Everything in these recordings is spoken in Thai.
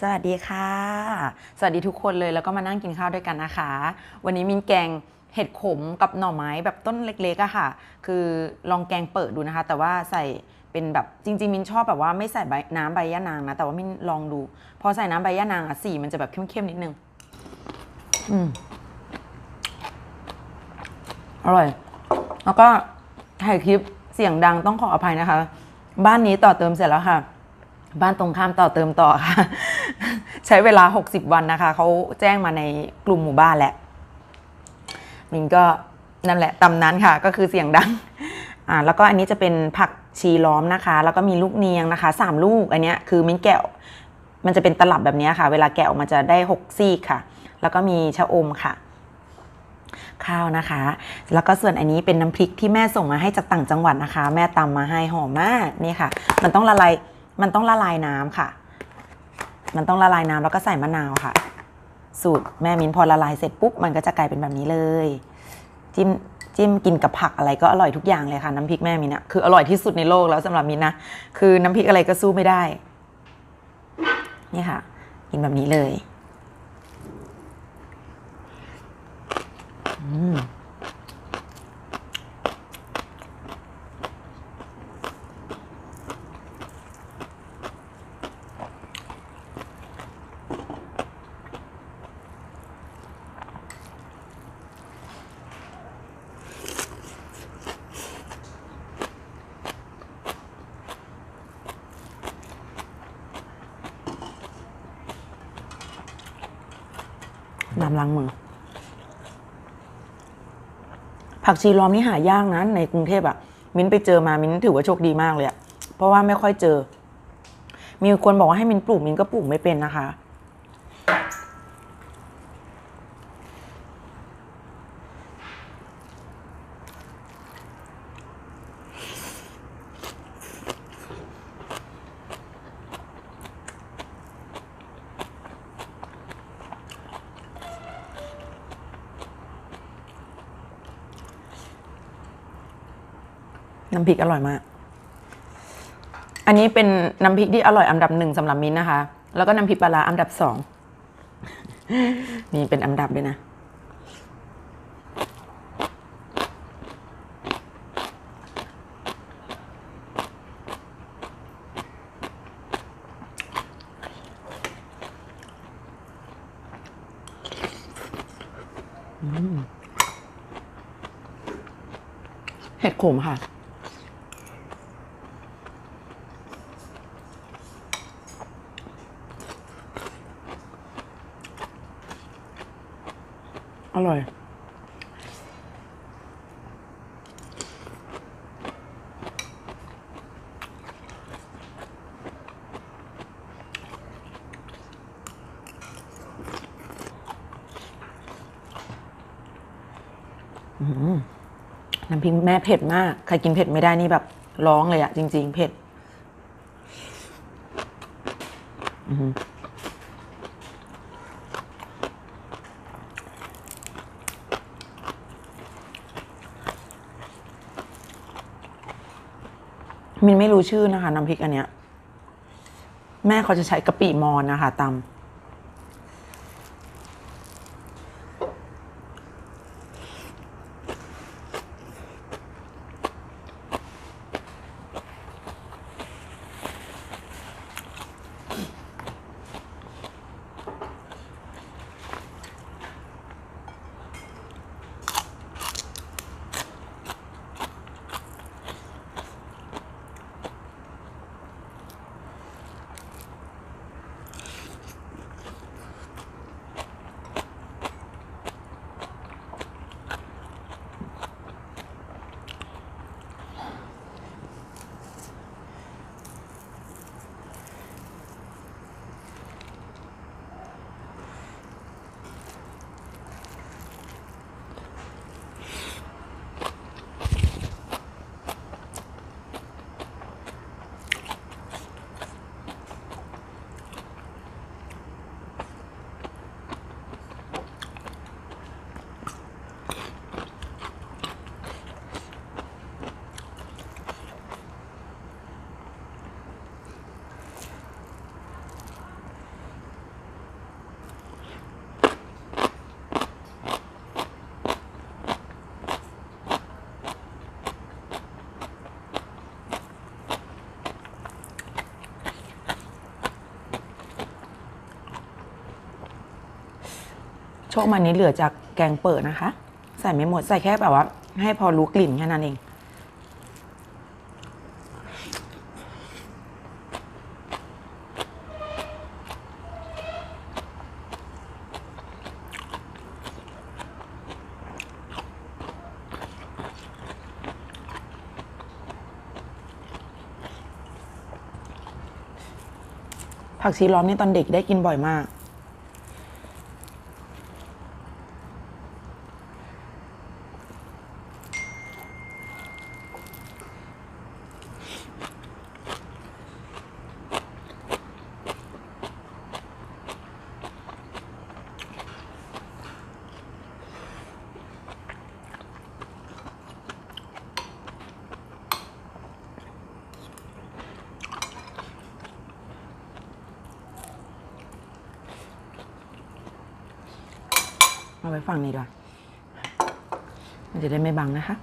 สวัสดีค่ะ สวัสดีทุกคนเลยแล้วก็มานั่งกินข้าวด้วยกันนะคะ วันนี้มินแกงเห็ดขมกับหน่อไม้แบบต้นเล็กๆอะค่ะ คือลองแกงเปิดดูนะคะ แต่ว่าใส่เป็นแบบจริงๆ มินชอบแบบว่าไม่ใส่ใบน้ำใบย่านางนะ แต่ว่ามินลองดู พอใส่น้ำใบย่านางอะสีมันจะแบบเข้มๆนิดนึง อืมอร่อย แล้วก็ถ่ายคลิปเสียงดังต้องขออภัยนะคะ บ้านนี้ต่อเติมเสร็จแล้วค่ะ บ้านตรงข้ามต่อเติมต่อค่ะ ใช้เวลา 60 วันนะคะ เขาแจ้งมาในกลุ่มหมู่บ้านแหละมินก็นั่นแหละตำนั้นค่ะ ก็คือเสียงดังอ่าแล้วก็อันนี้จะเป็นผักชีล้อมนะคะ แล้วก็มีลูกเนียงนะคะสามลูกอันนี้คือมินแกะมันจะเป็นตลับแบบนี้ค่ะ เวลาแกะออกมาจะได้หกซี่ค่ะ แล้วก็มีชะอมค่ะ ข้าวนะคะ แล้วก็ส่วนอันนี้เป็นน้ำพริกที่แม่ส่งมาให้จากต่างจังหวัดนะคะ แม่ตำมาให้หอมมากนี่ค่ะ มันต้องละลายมันต้องละลายน้ำค่ะ มันต้องละลายน้ำแล้วก็ใส่มะนาวค่ะ สูตรแม่มิ้นพอละลายเสร็จปุ๊บมันก็จะกลายเป็นแบบนี้เลย จิ้มจิ้มกินกับผักอะไรก็อร่อยทุกอย่างเลยค่ะ น้ำพริกแม่มิ้นอะคืออร่อยที่สุดในโลกแล้วสำหรับมิ้นนะคือน้ำพริกอะไรก็สู้ไม่ได้ นี่ค่ะ กินแบบนี้เลย อืม น้ำล้างมือ ผักชีล้อมนี่หายากนะ ในกรุงเทพอะมิ้นไปเจอมา มิ้นถือว่าโชคดีมากเลยอะเพราะว่าไม่ค่อยเจอ มีคนบอกว่าให้มิ้นปลูก มิ้นก็ปลูกไม่เป็นนะคะ น้ำพริกอร่อยมาก อันนี้เป็นน้ำพริกที่อร่อยอันดับหนึ่งสำหรับมิ้นนะคะ แล้วก็น้ำพริกปลาร้าอันดับสองนี่เป็นอันดับด้วยนะ เห็ดขมค่ะ อร่อย น้ำพริกแม่เผ็ดมาก ใครกินเผ็ดไม่ได้นี่แบบร้องเลยอะจริง ๆ เผ็ด อือ มินไม่รู้ชื่อนะคะน้ำพริกอันเนี้ย แม่เขาจะใช้กะปิมอนนะคะตำ ชคมันนี้เหลือจากแกงเปิดนะคะ ใส่ไม่หมดใส่แค่แบบว่า ให้พอรู้กลิ่นแค่นั้นเองผักชีล้อมนี่ตอนเด็กได้กินบ่อยมาก ว้ฝั่งนี้ด้วยมันจะได้ไม่บังนะคะ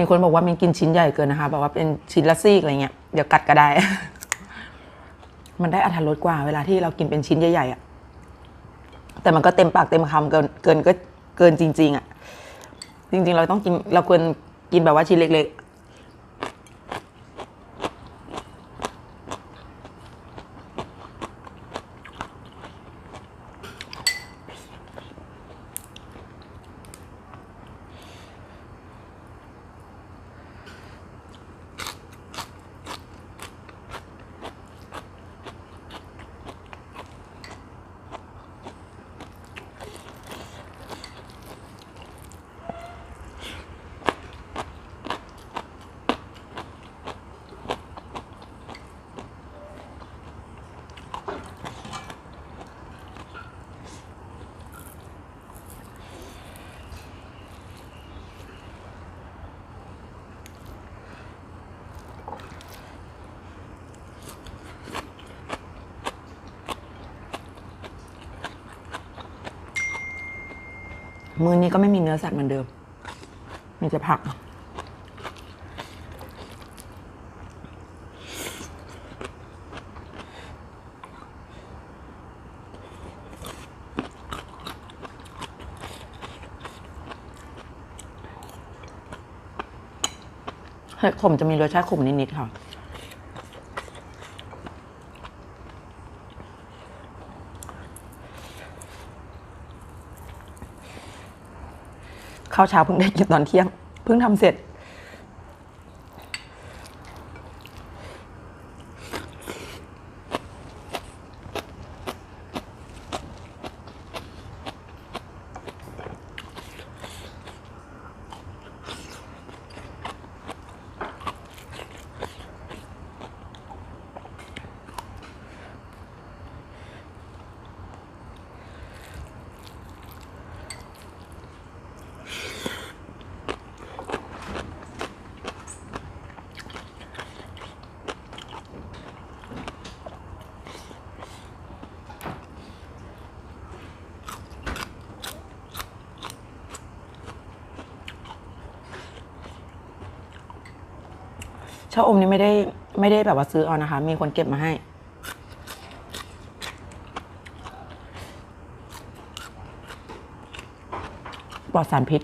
มีคนบอกว่ามันกินชิ้นใหญ่เกินนะคะ บอกว่าเป็นชิ้นละซีกอะไรเงี้ย เดี๋ยวกัดก็ได้ มันได้อัธรสกว่าเวลาที่เรากินเป็นชิ้นใหญ่ๆอะ่ะ แต่มันก็เต็มปากเต็มคำเกินเกินก็เกินจริง ๆอะ่ะ จริง ๆ เราต้องกินเราควรกินแบบว่าชิ้นเล็ก ๆ มือนี้ก็ไม่มีเนื้อสัตว์เหมือนเดิม มีแต่ผัก เห็ดขมจะมีรสชาติขมนิดๆค่ะ ข้าวเช้าเพิ่งได้กินตอนเที่ยง เพิ่งทำเสร็จาอมนี่ไม่ได้ไม่ได้แบบว่าซื้อเอานะคะ มีคนเก็บมาให้ ปลอดสารพิษ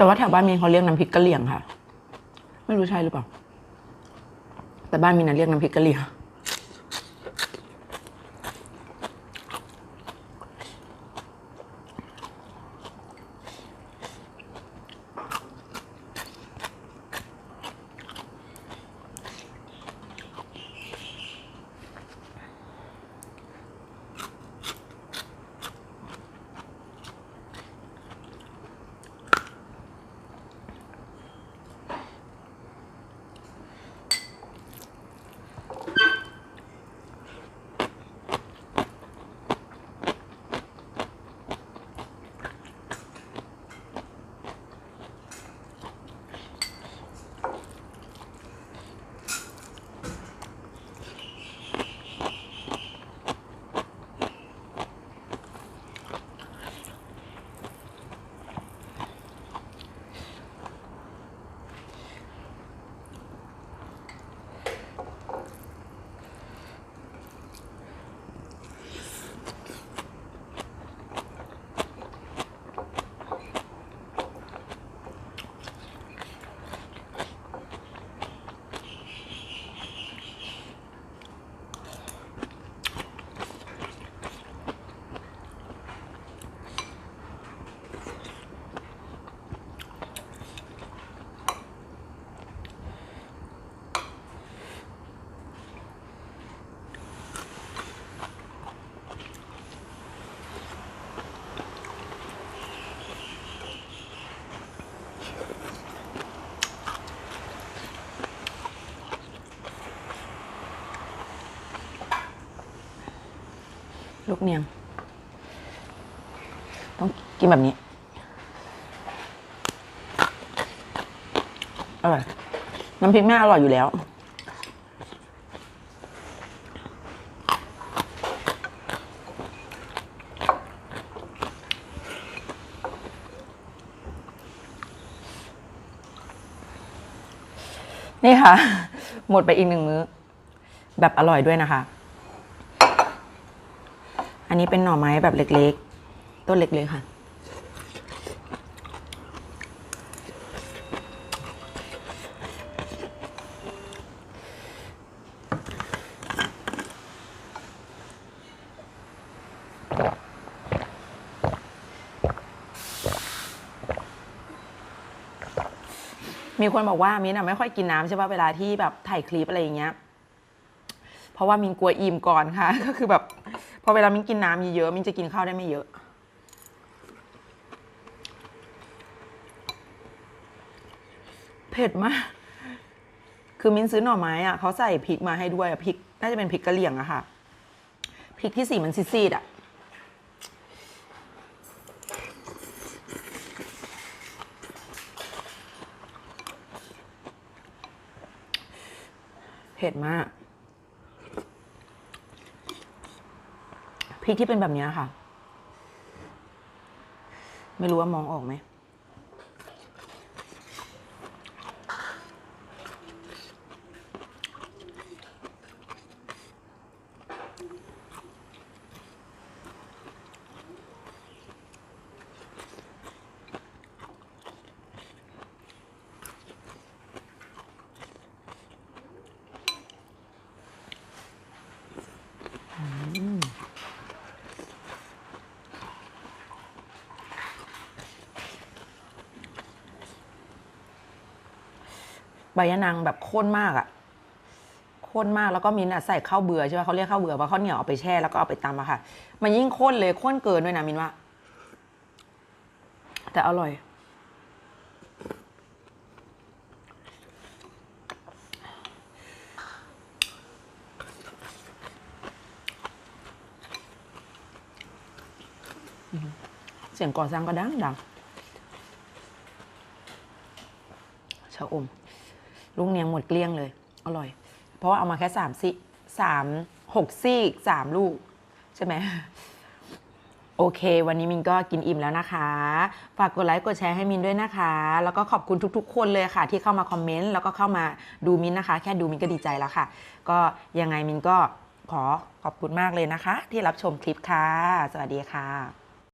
แต่ว่าแถวบ้านมีเขาเรียกน้ำพริกกะเหรี่ยงค่ะ ไม่รู้ใช่หรือเปล่า แต่บ้านมีนนะเรียกน้ำพริกกะเหรี่ยง ลูกเนียง ต้องกินแบบนี้ อร่อย น้ำพริกแม่อร่อยอยู่แล้ว นี่ค่ะ หมดไปอีกหนึ่งมื้อ แบบอร่อยด้วยนะคะ อันนี้เป็นหน่อไม้แบบเล็กๆ ต้นเล็กๆค่ะ มีคนบอกว่ามิ้นอะไม่ค่อยกินน้ำใช่ป่ะเวลาที่แบบถ่ายคลิปอะไรอย่างเงี้ย เพราะว่ามินกลัวอิ่มก่อนค่ะ ก็คือแบบ อเวลามิ้นกินน้ำเยอะๆมิ้นจะกินข้าวได้ไม่เยอะ เผ็ดมาก คือมิ้นซื้อหน่อไม้อะเขาใส่พริกมาให้ด้วยพริกน่าจะเป็นพริกกะเหรี่ยงอะค่ะพริกที่สีมันซีดๆอะเผ็ดมาก พริกที่เป็นแบบเนี้ยค่ะ ไม่รู้ว่ามองออกไหม ใบยะนางแบบข้นมากอะข้นมากแล้วก็มินอะใส่ข้าวเบื่อใช่ไหมเขาเรียกข้าวเบื่อเพราข้าวเหนียวเอาไปแช่แล้วก็เอาไปตำอะค่ะ มันยิ่งข้นเลยข้นเกินด้วยนะมินว่า แต่อร่อยเสียงก่อสร้างก็ดังดังชะอม ลูกเนียงหมดเกลี้ยงเลย อร่อย เพราะว่าเอามาแค่สามซี่สามหกซี่สามลูก ใช่ไหมโอเค วันนี้มินก็กินอิ่มแล้วนะคะ ฝากกดไลค์กดแชร์ให้มินด้วยนะคะ แล้วก็ขอบคุณทุกๆ คนเลยค่ะ ที่เข้ามาคอมเมนต์แล้วก็เข้ามาดูมินนะคะ แค่ดูมินก็ดีใจแล้วค่ะ ก็ยังไงมินก็ขอขอบคุณมากเลยนะคะ ที่รับชมคลิปค่ะ สวัสดีค่ะ